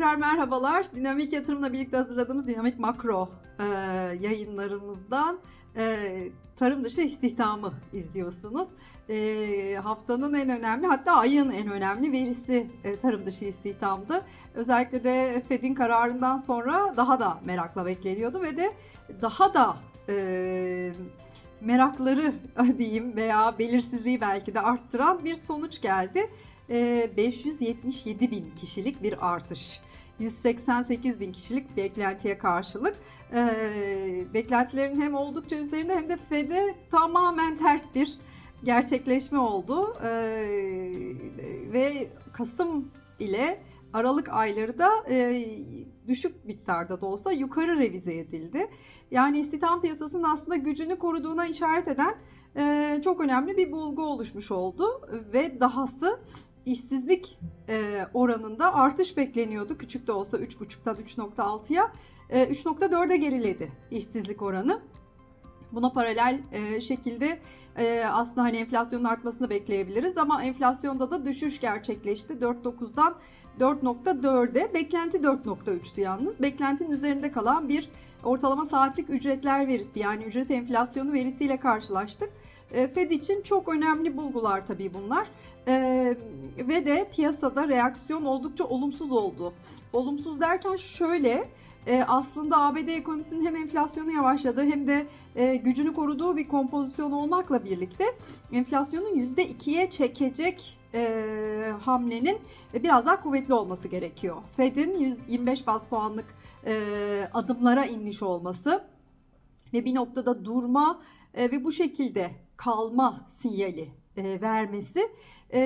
merhabalar. Dinamik Yatırım'la birlikte hazırladığımız Dinamik Makro e, yayınlarımızdan e, tarım dışı istihdamı izliyorsunuz. E, haftanın en önemli hatta ayın en önemli verisi e, tarım dışı istihdamdı. Özellikle de Fed'in kararından sonra daha da merakla bekleniyordu ve de daha da e, merakları diyeyim veya belirsizliği belki de arttıran bir sonuç geldi. E, 577 bin kişilik bir artış. 188 bin kişilik beklentiye karşılık. E, beklentilerin hem oldukça üzerinde hem de Fed'e tamamen ters bir gerçekleşme oldu. E, ve Kasım ile Aralık ayları da e, düşük miktarda da olsa yukarı revize edildi. Yani istihdam piyasasının aslında gücünü koruduğuna işaret eden e, çok önemli bir bulgu oluşmuş oldu ve dahası işsizlik e, oranında artış bekleniyordu. Küçük de olsa 3,5'tan 3,6'ya e, 3,4'e geriledi işsizlik oranı. Buna paralel e, şekilde e, aslında hani enflasyonun artmasını bekleyebiliriz ama enflasyonda da düşüş gerçekleşti. 4.9'dan 4.4'e beklenti 4.3'tü yalnız. Beklentinin üzerinde kalan bir ortalama saatlik ücretler verisi yani ücret enflasyonu verisiyle karşılaştık. E, Fed için çok önemli bulgular tabii bunlar. E, ve de piyasada reaksiyon oldukça olumsuz oldu. Olumsuz derken şöyle e, aslında ABD ekonomisinin hem enflasyonu yavaşladığı hem de gücünü koruduğu bir kompozisyon olmakla birlikte enflasyonu %2'ye çekecek e, hamlenin biraz daha kuvvetli olması gerekiyor. Fed'in 125 bas puanlık e, adımlara inmiş olması ve bir noktada durma e, ve bu şekilde kalma sinyali e, vermesi e,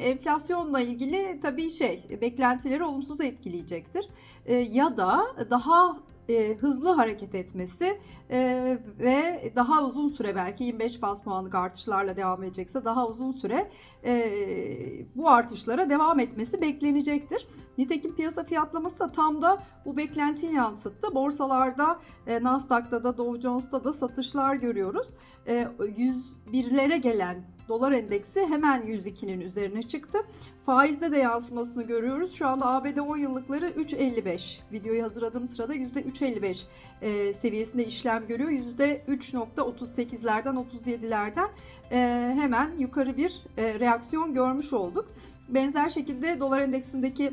enflasyonla ilgili tabii şey beklentileri olumsuz etkileyecektir. E, ya da daha e, hızlı hareket etmesi e, ve daha uzun süre belki 25 bas puanlık artışlarla devam edecekse daha uzun süre e, bu artışlara devam etmesi beklenecektir. Nitekim piyasa fiyatlaması da tam da bu beklentiyi yansıttı. Borsalarda, e, Nasdaq'ta da Dow Jones'ta da satışlar görüyoruz. E, 101'lere gelen dolar endeksi hemen 102'nin üzerine çıktı. Faizde de yansımasını görüyoruz. Şu anda ABD 10 yıllıkları 3.55. Videoyu hazırladığım sırada %3.55 e, seviyesinde işlem görüyor. %3.38'lerden 37'lerden e, hemen yukarı bir e, reaksiyon görmüş olduk. Benzer şekilde dolar endeksindeki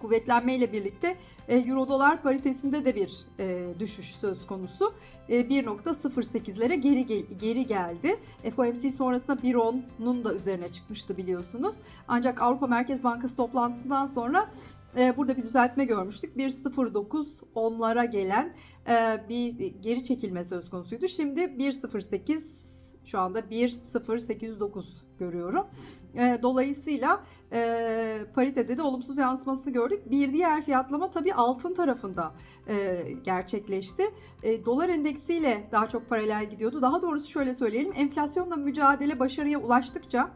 kuvvetlenme ile birlikte e, euro dolar paritesinde de bir e, düşüş söz konusu. E, 1.08'lere geri geri geldi. FOMC sonrasında 1.10'nun da üzerine çıkmıştı biliyorsunuz. Ancak Avrupa Merkez Bankası toplantısından sonra e, burada bir düzeltme görmüştük. 1.09 onlara gelen e, bir geri çekilme söz konusuydu. Şimdi 1.08 şu anda 1.0809 görüyorum. E, dolayısıyla e, paritede de olumsuz yansımasını gördük. Bir diğer fiyatlama tabii altın tarafında e, gerçekleşti. E, dolar endeksiyle daha çok paralel gidiyordu. Daha doğrusu şöyle söyleyelim. Enflasyonla mücadele başarıya ulaştıkça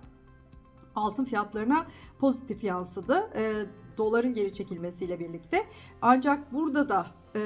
altın fiyatlarına pozitif yansıdı. E, doların geri çekilmesiyle birlikte. Ancak burada da e,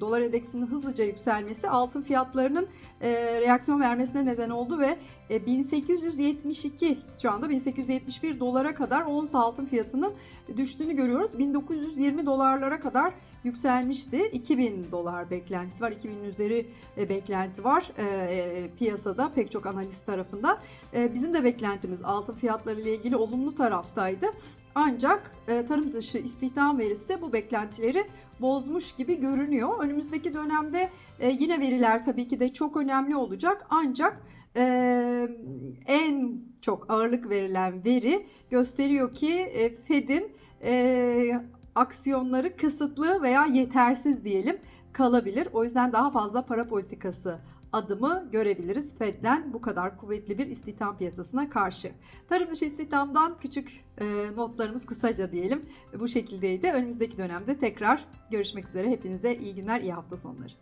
dolar endeksinin hızlıca yükselmesi altın fiyatlarının e, reaksiyon vermesine neden oldu ve e, 1872 şu anda 1871 dolara kadar ons altın fiyatının düştüğünü görüyoruz. 1920 dolarlara kadar yükselmişti. 2000 dolar beklentisi var. 2000'in üzeri e, beklenti var e, e, piyasada pek çok analist tarafından. E, bizim de beklentimiz altın fiyatları ile ilgili olumlu taraftaydı. Ancak e, tarım dışı istihdam verisi bu beklentileri bozmuş gibi görünüyor. Önümüzdeki dönemde e, yine veriler tabii ki de çok önemli olacak. Ancak e, en çok ağırlık verilen veri gösteriyor ki e, Fed'in e, aksiyonları kısıtlı veya yetersiz diyelim kalabilir. O yüzden daha fazla para politikası adımı görebiliriz Fed'den bu kadar kuvvetli bir istihdam piyasasına karşı. Tarım dışı istihdamdan küçük e, notlarımız kısaca diyelim bu şekildeydi. Önümüzdeki dönemde tekrar görüşmek üzere. Hepinize iyi günler, iyi hafta sonları.